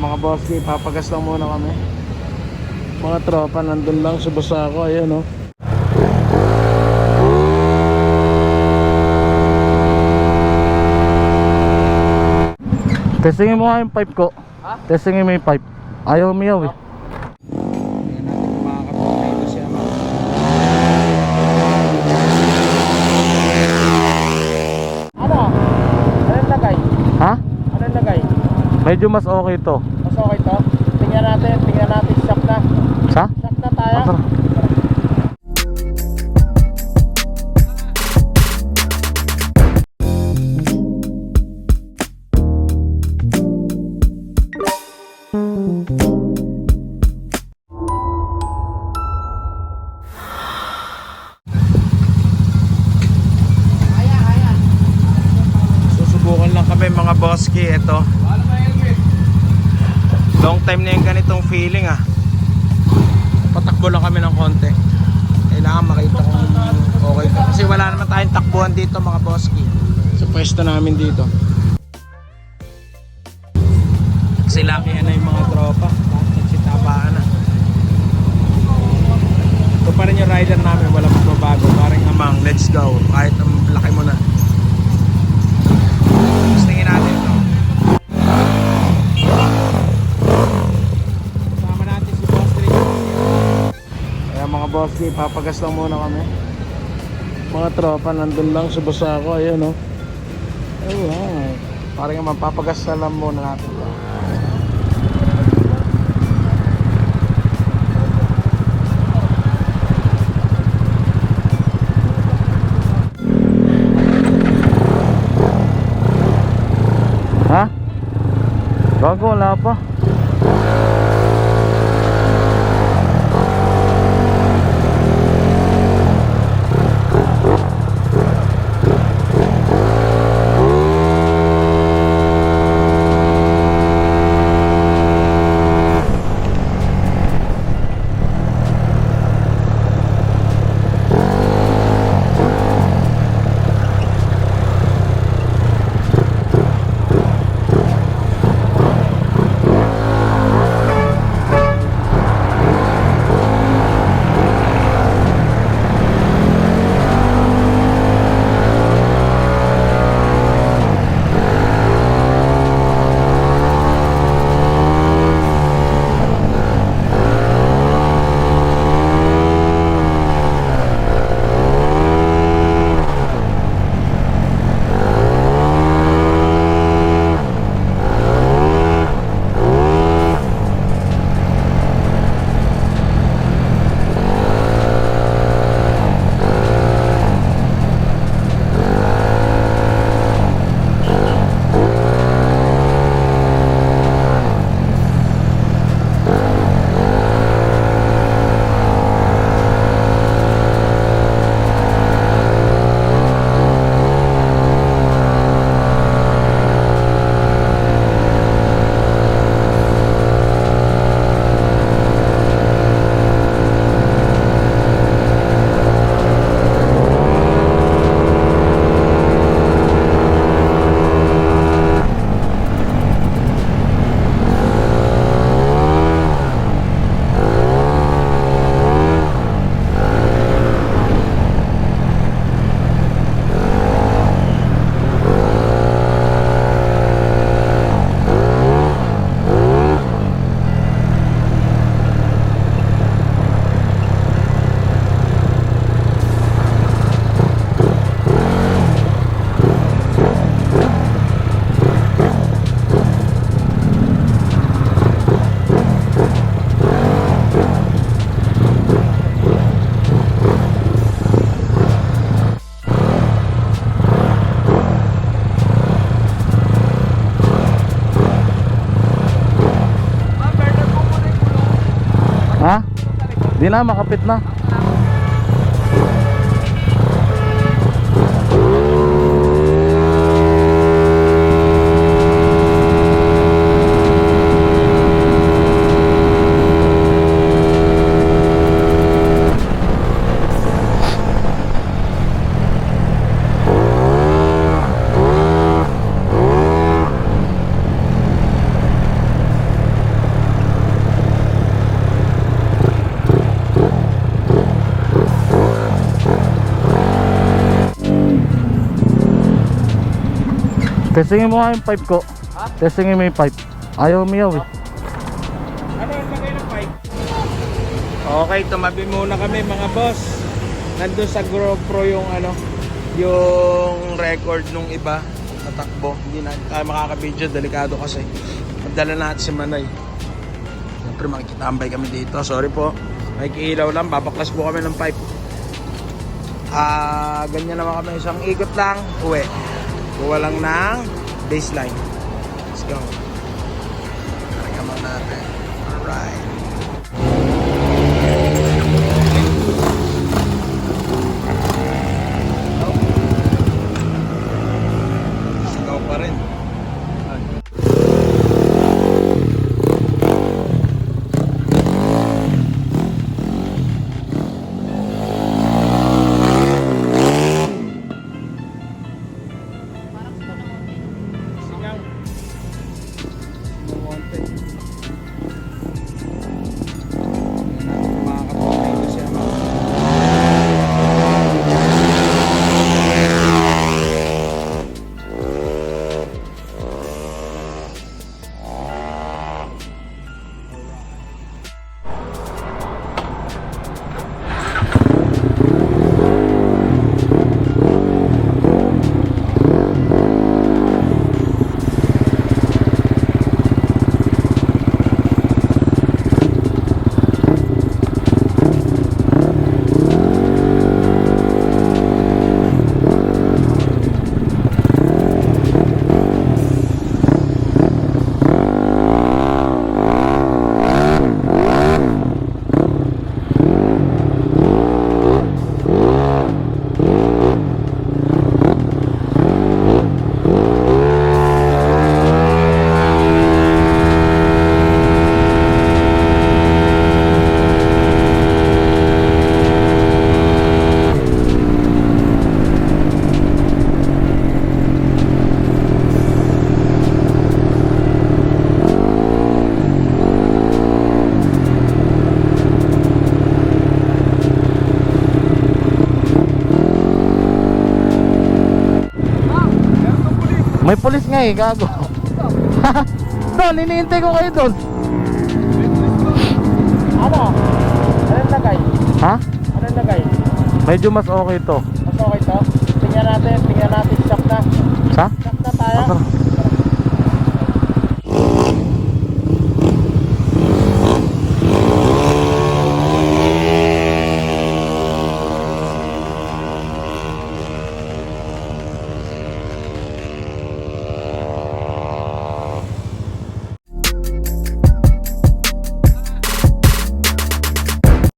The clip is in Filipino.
boss, papagas lang muna kami. Mga tropa nandun lang sa basa ko, ayun oh. Testingin mo nga yung pipe ko. Ha? Testingin mo yung pipe. Ayaw umiyaw eh. Tingnan natin kung makakapag ito siya ma. Ano? Anong lagay? Ha? Anong lagay? Medyo mas okay to. Mas okay to? Tingnan natin, tingnan natin shock na. Sa? Shock na tayo. Ah, tara. Susubukan lang kami mga boski ito. Long time na yung ganitong feeling ah. Patakbo lang kami ng konti. Kailangan makita kung okay ka. Kasi wala naman tayong takbuhan dito mga boski. Sa pwesto namin dito. Kasi laki na yung mga tropa. Nagsitabaan na. Ito pa rin yung rider namin. Wala magbabago. Parang amang, let's go. Kahit ang laki mo na. Tapos tingin natin ito. Kasama natin si Boss Trick. Boss, papagas lang muna kami. Mga tropa nandun lang sa basa ko, ayun oh. Ayun, parang nga mapapagas na lang muna natin. Ha? Bago, wala pa. Di na, makapit na. Testingin mo nga yung pipe ko. Ha? Testingin mo yung pipe. Ayaw umiyaw eh. Ano ang lagay ng pipe? Okay, tumabi muna kami mga boss. Nandun sa GoPro yung ano, yung record nung iba natakbo. Hindi na tayo makaka-video, delikado kasi. Magdala natin si Manay. Siyempre makikitambay kami dito. Sorry po. May kilaw lang, babaklas po kami ng pipe. Ah, ganyan naman kami. Isang ikot lang, uwi. Kuha lang ng baseline. Let's go. Talaga mo natin. Alright. May pulis nga eh, gago. doon, iniintay ko kayo doon. Ano? Anong lagay? Ha? Anong lagay? Medyo mas okay to. Mas okay to? Tingnan natin, tingnan natin. Shock na. Sa? Shock na tayo. Asa?